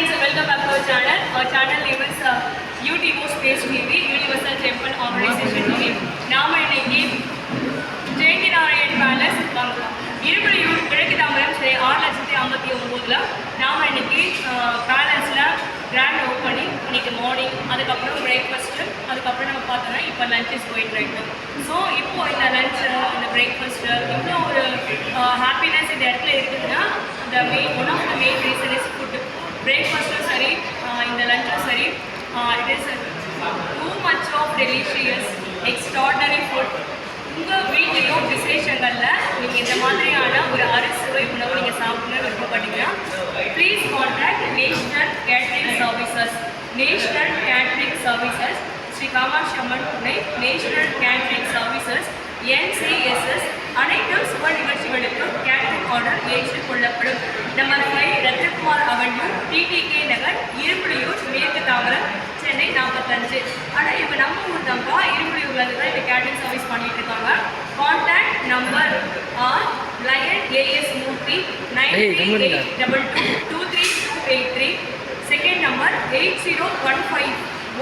friends, welcome back to our channel. Our channel name is uh, UTO Space TV, Universal Temple Organization TV. நாம இன்னைக்கு Jayanthi Narayan palace வாங்கலாம் இருபடியூர் கிழக்கு தாம்பரம் ஸ்ரீ ஆறு லட்சத்தி ஐம்பத்தி ஒம்போதுல நாம இன்னைக்கு பேலஸில் கிராண்ட் ஓப்பனிங் இன்னைக்கு மார்னிங் அதுக்கப்புறம் பிரேக்ஃபாஸ்ட்டு அதுக்கப்புறம் நம்ம பார்த்தோன்னா இப்போ லஞ்சஸ் போயிட்டு இருக்கு ஸோ இப்போ இந்த லஞ்ச் இந்த பிரேக்ஃபாஸ்ட்டு இவ்வளோ ஒரு ஹாப்பினஸ் இந்த இடத்துல இருக்குதுன்னா இந்த main one of the main reason is food பிரேக்ஃபாஸ்ட்டும் சரி இந்த லஞ்சும் சரி it is too much of delicious extraordinary food உங்கள் வீட்லேயும் விசேஷங்களில் நீங்கள் இந்த மாதிரியான ஒரு அறுசுவை உணவு நீங்கள் சாப்பிடணும்னு விருப்பப்பட்டீங்கன்னா please contact national catering services national catering services Sri Kamatchi Amman துணை நேஷ்னல் கேட்ரிங் சர்வீசஸ் என்சிஎஸ்எஸ் அனைத்து சுப நிகழ்ச்சிகளுக்கும் கேட்ரிங் ஆர்டர் ஏற்றுக்கொள்ளப்படும். நம்ம பண்ணிட்டு இருக்காங்க contact number R lion A S Murthy nine three double two two three two eight three second number eight zero one five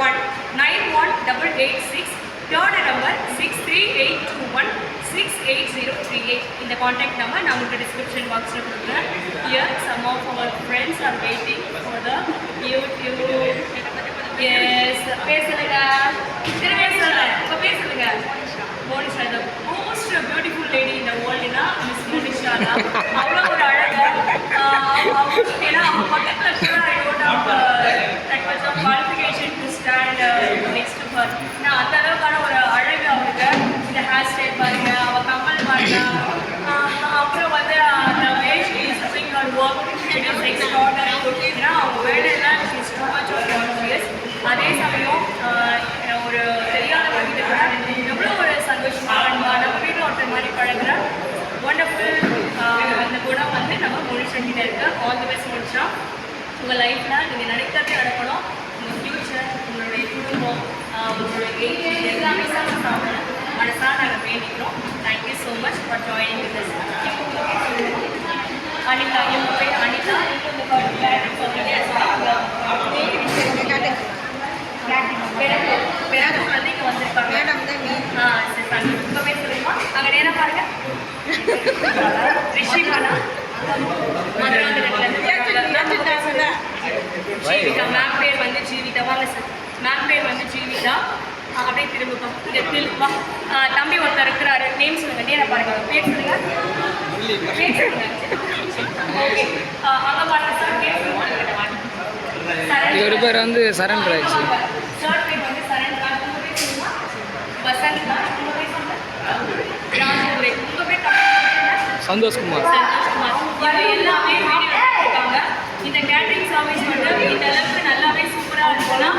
one nine one double eight six third number six three eight two one six eight zero three eight இந்த contact number நான் உங்களுக்கு description பாக்ஸில் கொடுக்குறேன். Here some of our friends are waiting for the YouTube S பேசுங்க. திரு பேசுங்க. இப்போ பேசுங்க. Monisha the most beautiful lady இந்த வேர்ல்டுனா மிஸ் மோனிஷா தான். அவ்வளோ ஒரு அழகு. ஆஹ் அவங்க ஏன்னா அவங்க பக்கத்தில் கூட I don't have that much of qualification to stand next for நான் அந்த அளவுக்கான ஒரு அழகு அவருக்கு இந்த ஹேர் ஸ்டைல் பாருங்க அவ கமல் பாருங்க. அப்புறம் வந்து அந்த வேஷ் is doing her work it is extraordinary ஏன்னா அவங்க வேலையில் is too much of confuse அதே சமயம் ஆஹ் ஒரு தெரியாதவங்க கூட எவ்வளோ ஒரு சந்தோஷமா அன்பா நம்ம வீட்டில் ஒருத்தர் மாதிரி பழகுற ஒண்டர்ஃபுல் அந்த குணம் வந்து நம்ம மொழிச்சங்கிட்ட இருக்கு ஆல் தி பெஸ்ட் முடிச்சா உங்கள் லைஃப்பில் நீங்கள் நினைக்கிறதே நடக்கணும். உங்கள் ஃப்யூச்சர் உங்களுடைய குடும்பம் உங்களுடைய எய்ம் எல்லாமே சார் சாப்பிடணும் மனசாக நாங்கள் வேண்டிக்கிறோம். Thank you so much for joining with us Anita இவங்க பேர் அனிதா. மேடம் வந்து இங்கே வந்திருக்காங்க. மேடம் தான் நீ ஆ சரி சார் உங்கள் பேர் சொல்லுமா? அங்கே நேரம் பாருங்க. ரிஷிபாலா ஜீவிதா மேம் பேர் வந்து ஜீவிதா வாங்க சார். மேம் பேர் வந்து ஜீவிதா அப்படியே திரும்புப்பா இங்கே திரும்பா தம்பி ஒருத்தர் இருக்கிறாரு. நேம் சொல்லுங்க. நேரம் பாருங்க. பேர் சொல்லுங்க. பேர் சொல்லுங்க. ஓகே அங்கே பாருங்க சார். பேர் சொல்லுங்க. இவர் பேர் வந்து சரண் ராஜ் ஷார்ட் பேர் வந்து சரண் ராஜ் உங்க பேர் சொல்லுங்க. வசந்த் ராஜ் உங்க பேர் சொல்லுங்க. ராஜதுரை உங்க பேர் கரெக்டா என்ன? சந்தோஷ்குமார். சந்தோஷ்குமார். எல்லாமே வீடியோ எடுத்திருக்காங்க இந்த கேட்டரிங் சர்வீஸ் வந்து இந்த அளவுக்கு நல்லாவே சூப்பராக இருக்குன்னா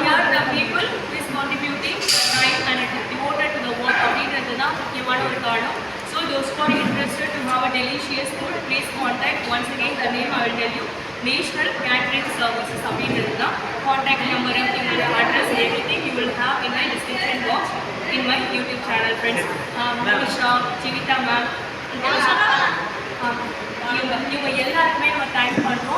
here the people is contributing time and devoted to the work அப்படின்றது தான் முக்கியமான ஒரு காரணம் so those for interested to have a delicious food please contact once again the name I will tell you national catering services அப்படின்றது தான் contact number எங்களோட address everything you will have in my description box in my YouTube channel friends Monisha Jeevitha ma'am இவங்க இவங்க எல்லாருக்குமே நம்ம thank பண்ணுறோம்